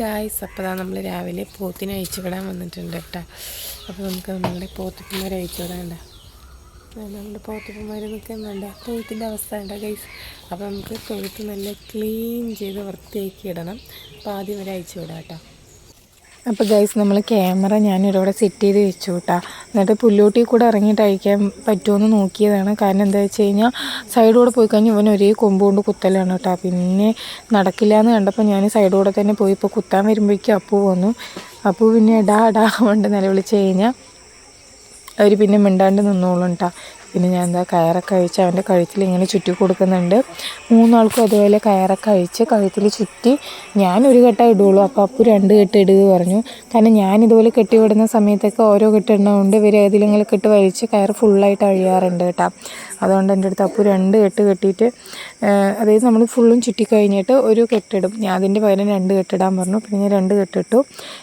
Guys അപ്പോൾ ദാ നമ്മൾ രാവിലെ പോത്തിനെ അഴിച്ചു വിടാൻ വന്നിട്ടുണ്ട് കേട്ടോ. അപ്പോൾ നമുക്ക് നമ്മളുടെ പോത്തിപ്പന്മാരെ അഴിച്ചു വിടാണ്ട നമ്മുടെ പോത്തിപ്പന്മാർ നിൽക്കുന്നുണ്ട് തൊഴുത്തിന്റെ അവസ്ഥ ഉണ്ട് ഗൈസ് അപ്പോൾ നമുക്ക് തൊഴുത്ത് നല്ല ക്ലീൻ ചെയ്ത് വൃത്തിയാക്കി ഇടണം. അപ്പോൾ ആദ്യം വരെ അയച്ചു വിടാം കേട്ടോ. അപ്പോൾ ഗൈസ് നമ്മൾ ക്യാമറ ഞാനിവിടെ സെറ്റ് ചെയ്ത് വെച്ചു കേട്ടോ എന്നിട്ട് പുല്ലൂട്ടി കൂടെ ഇറങ്ങിയിട്ട് അയക്കാൻ പറ്റുമെന്ന് നോക്കിയതാണ്. കാരണം എന്താ വെച്ച് കഴിഞ്ഞാൽ സൈഡിലൂടെ പോയി കഴിഞ്ഞാൽ ഇവൻ ഒരേ കൊമ്പ് കൊണ്ട് കുത്തലാണ് കേട്ടോ. പിന്നെ നടക്കില്ല എന്ന് കണ്ടപ്പോൾ ഞാൻ സൈഡിലൂടെ തന്നെ പോയി. ഇപ്പോൾ കുത്താൻ വരുമ്പോഴേക്കും അപ്പു വന്നു. അപ്പു പിന്നെ ഡാ ഡാ കൊണ്ട് നിലവിളിച്ച് കഴിഞ്ഞാൽ അവർ പിന്നെ മിണ്ടാണ്ട് നിന്നോളും കേട്ടോ പിന്നെ ഞാൻ എന്താ കയറൊക്കെ അഴിച്ച് അവന്റെ കഴുത്തിൽ ഇങ്ങനെ ചുറ്റി കൊടുക്കുന്നുണ്ട്. മൂന്നാൾക്കും അതുപോലെ കയറൊക്കെ അഴിച്ച് കഴുത്തിൽ ചുറ്റി ഞാൻ ഒരു കെട്ട ഇടുള്ളൂ. അപ്പോൾ അപ്പു രണ്ട് കെട്ട് ഇടുക പറഞ്ഞു. കാരണം ഞാൻ ഇതുപോലെ കെട്ടി വിടുന്ന സമയത്തൊക്കെ ഓരോ കെട്ട് ഇടുന്നതുകൊണ്ട് ഇവർ ഏതിലെങ്കിലും കെട്ട് വലിച്ച് കയർ ഫുള്ളായിട്ട് അഴിയാറുണ്ട് കേട്ടോ. അതുകൊണ്ട് എന്റെ അടുത്ത് അപ്പു രണ്ട് കെട്ട് കെട്ടിയിട്ട് അതായത് നമ്മൾ ഫുള്ളും ചുറ്റി കഴിഞ്ഞിട്ട് ഒരു കെട്ടിടും. ഞാൻ അതിന്റെ പകരം രണ്ട് കെട്ടിടാൻ പറഞ്ഞു. പിന്നെ ഞാൻ രണ്ട് കെട്ടിട്ടു.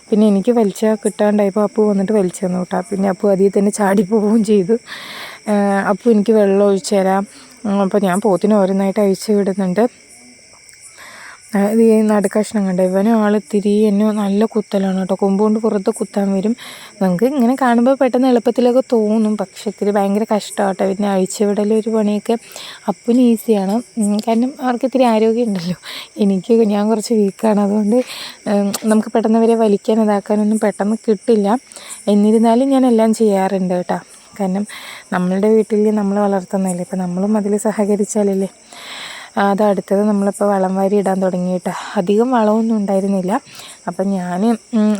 പിന്നെ എനിക്ക് വലിച്ച കിട്ടാണ്ടായപ്പോൾ അപ്പു വന്നിട്ട് വലിച്ചു തന്നു കേട്ടോ. പിന്നെ അപ്പു അതിൽ തന്നെ ചാടി പോവുകയും ചെയ്തു. അപ്പോൾ എനിക്ക് വെള്ളം ഒഴിച്ചു തരാം. അപ്പോൾ ഞാൻ പോത്തിന് ഓരോന്നായിട്ട് അഴിച്ചു വിടുന്നുണ്ട്. ഈ നടുക്കഷ്ണം കണ്ട? ഇവനും ആൾ തിരി എന്നെ നല്ല കുത്തലാണ് കേട്ടോ. കൊമ്പ് കൊണ്ട് പുറത്ത് കുത്താൻ വരും. നമുക്ക് ഇങ്ങനെ കാണുമ്പോൾ പെട്ടെന്ന് എളുപ്പത്തിലൊക്കെ തോന്നും. പക്ഷെ ഇത്തിരി ഭയങ്കര കഷ്ടമാണ് കേട്ടോ പിന്നെ അഴിച്ചുവിടൽ ഒരു പണിയൊക്കെ അപ്പന് ഈസിയാണ്. കാരണം അവർക്ക് ഇത്തിരി ആരോഗ്യം ഉണ്ടല്ലോ. എനിക്ക് ഞാൻ കുറച്ച് വീക്കാണ്. അതുകൊണ്ട് നമുക്ക് പെട്ടെന്ന് വരെ വലിക്കാൻ ഇതാക്കാനൊന്നും പെട്ടെന്ന് കിട്ടില്ല. എന്നിരുന്നാലും ഞാൻ എല്ലാം ചെയ്യാറുണ്ട് കേട്ടോ. കാരണം നമ്മളുടെ വീട്ടിൽ നമ്മൾ വളർത്തുന്നതല്ലേ? ഇപ്പം നമ്മളും അതിൽ സഹകരിച്ചാലല്ലേ? അത് അടുത്തത് നമ്മളിപ്പോൾ വളം വാരി ഇടാൻ തുടങ്ങിയിട്ട്. അധികം വളമൊന്നും ഉണ്ടായിരുന്നില്ല. അപ്പം ഞാൻ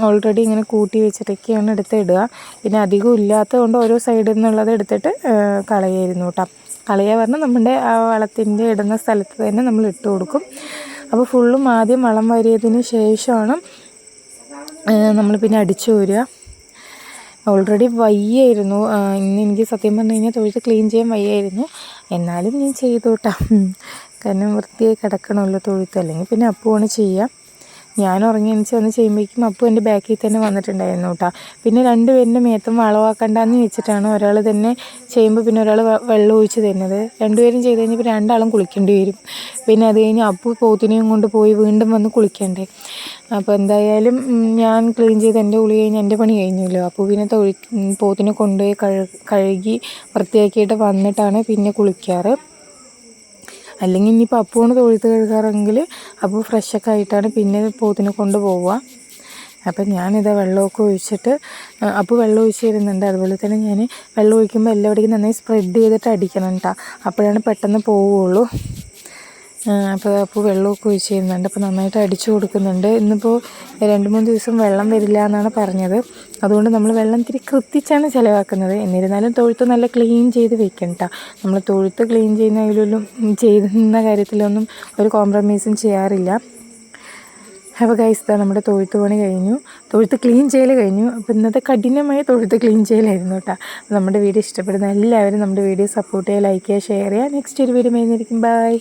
ഓൾറെഡി ഇങ്ങനെ കൂട്ടി വെച്ചിട്ടൊക്കെയാണ് എടുത്ത് ഇടുക. പിന്നെ അധികം ഇല്ലാത്തതുകൊണ്ട് ഓരോ സൈഡിൽ നിന്നുള്ളത് എടുത്തിട്ട് കളയായിരുന്നു കേട്ടോ കളയുക പറഞ്ഞാൽ നമ്മുടെ ആ വളത്തിന്റെ ഇടുന്ന സ്ഥലത്ത് തന്നെ നമ്മൾ ഇട്ട് കൊടുക്കും. അപ്പോൾ ഫുള്ളും ആദ്യം വളം വാരിയതിന് ശേഷമാണ് നമ്മൾ പിന്നെ അടിച്ചു വരിക ഓൾറെഡി വയ്യായിരുന്നു. ഇന്ന് എനിക്ക് സത്യം പറഞ്ഞു കഴിഞ്ഞാൽ തൊഴുത്ത് ക്ലീൻ ചെയ്യാൻ വയ്യായിരുന്നു. എന്നാലും ഞാൻ ചെയ്തു കേട്ടോ. കാരണം വൃത്തിയായി കിടക്കണമല്ലോ തൊഴുത്ത്. അല്ലെങ്കിൽ പിന്നെ അപ്പുവാണ് ചെയ്യുക ഞാൻ ഉറങ്ങി എണിച്ച് വന്ന് ചെയ്യുമ്പോഴേക്കും അപ്പു എന്റെ ബാക്കിൽ തന്നെ വന്നിട്ടുണ്ടായിരുന്നു കേട്ടോ. പിന്നെ രണ്ടുപേരുടെ മേത്തും വളമാക്കണ്ടെന്ന് വെച്ചിട്ടാണ് ഒരാൾ തന്നെ ചെയ്യുമ്പോൾ പിന്നെ ഒരാൾ വെള്ളം ഒഴിച്ച് തരുന്നത്. രണ്ടുപേരും ചെയ്ത് കഴിഞ്ഞപ്പോൾ രണ്ടാളും കുളിക്കേണ്ടി വരും. പിന്നെ അത് കഴിഞ്ഞ് അപ്പു പോത്തിനെയും കൊണ്ട് പോയി വീണ്ടും വന്ന് കുളിക്കണ്ടേ. അപ്പോൾ എന്തായാലും ഞാൻ ക്ലീൻ ചെയ്ത് എന്റെ കുളി കഴിഞ്ഞ് എന്റെ പണി കഴിഞ്ഞല്ലോ. അപ്പോൾ പിന്നെ തൊഴി പോത്തിനെ കൊണ്ടുപോയി കഴുകി വൃത്തിയാക്കിയിട്ട് വന്നിട്ടാണ് പിന്നെ കുളിക്കാറ്. അല്ലെങ്കിൽ ഇനിയിപ്പോൾ അപ്പുവാണ് തൊഴുത്ത് കഴുകാറെങ്കിൽ അപ്പോൾ ഫ്രഷൊക്കെ ആയിട്ടാണ് പിന്നെ പോത്തിനെ കൊണ്ട് പോവുക. അപ്പം ഞാനിത് വെള്ളമൊക്കെ ഒഴിച്ചിട്ട് അപ്പോൾ വെള്ളം ഒഴിച്ച് തരുന്നുണ്ട്. അതുപോലെ തന്നെ ഞാൻ വെള്ളം ഒഴിക്കുമ്പോൾ എല്ലാവിടേക്കും നന്നായി സ്പ്രെഡ് ചെയ്തിട്ട് അടിക്കണം കേട്ടോ അപ്പോഴാണ് പെട്ടെന്ന് പോവുകയുള്ളൂ അപ്പോൾ അപ്പോൾ വെള്ളമൊക്കെ ഒഴിച്ച് ചെയ്യുന്നുണ്ട് അപ്പോൾ നന്നായിട്ട് അടിച്ചു കൊടുക്കുന്നുണ്ട്. ഇന്നിപ്പോൾ രണ്ട് മൂന്ന് ദിവസം വെള്ളം വരില്ല എന്നാണ് പറഞ്ഞത്. അതുകൊണ്ട് നമ്മൾ വെള്ളം ഇത്തിരി കൃത്തിച്ചാണ് ചിലവാക്കുന്നത്. എന്നിരുന്നാലും തൊഴുത്ത് നല്ല ക്ലീൻ ചെയ്ത് വെക്കണം കേട്ടോ നമ്മൾ തൊഴുത്ത് ക്ലീൻ ചെയ്യുന്നതിലൊന്നും ചെയ്യുന്ന കാര്യത്തിലൊന്നും ഒരു കോംപ്രമൈസും ചെയ്യാറില്ല. അപ്പോൾ ഗൈസ് ഇതാ നമ്മുടെ തൊഴുത്ത് പണി കഴിഞ്ഞു. തൊഴുത്ത് ക്ലീൻ ചെയ്യൽ കഴിഞ്ഞു. അപ്പോൾ ഇന്നത്തെ കഠിനമായ തൊഴുത്ത് ക്ലീൻ ചെയ്യലായിരുന്നു കേട്ടോ നമ്മുടെ വീഡിയോ ഇഷ്ടപ്പെടുന്ന എല്ലാവരും നമ്മുടെ വീഡിയോ സപ്പോർട്ട് ചെയ്യുക ലൈക്ക് ചെയ്യുക ഷെയർ ചെയ്യുക നെക്സ്റ്റ് ഒരു വീഡിയോ മേന്നിരിക്കും ബൈ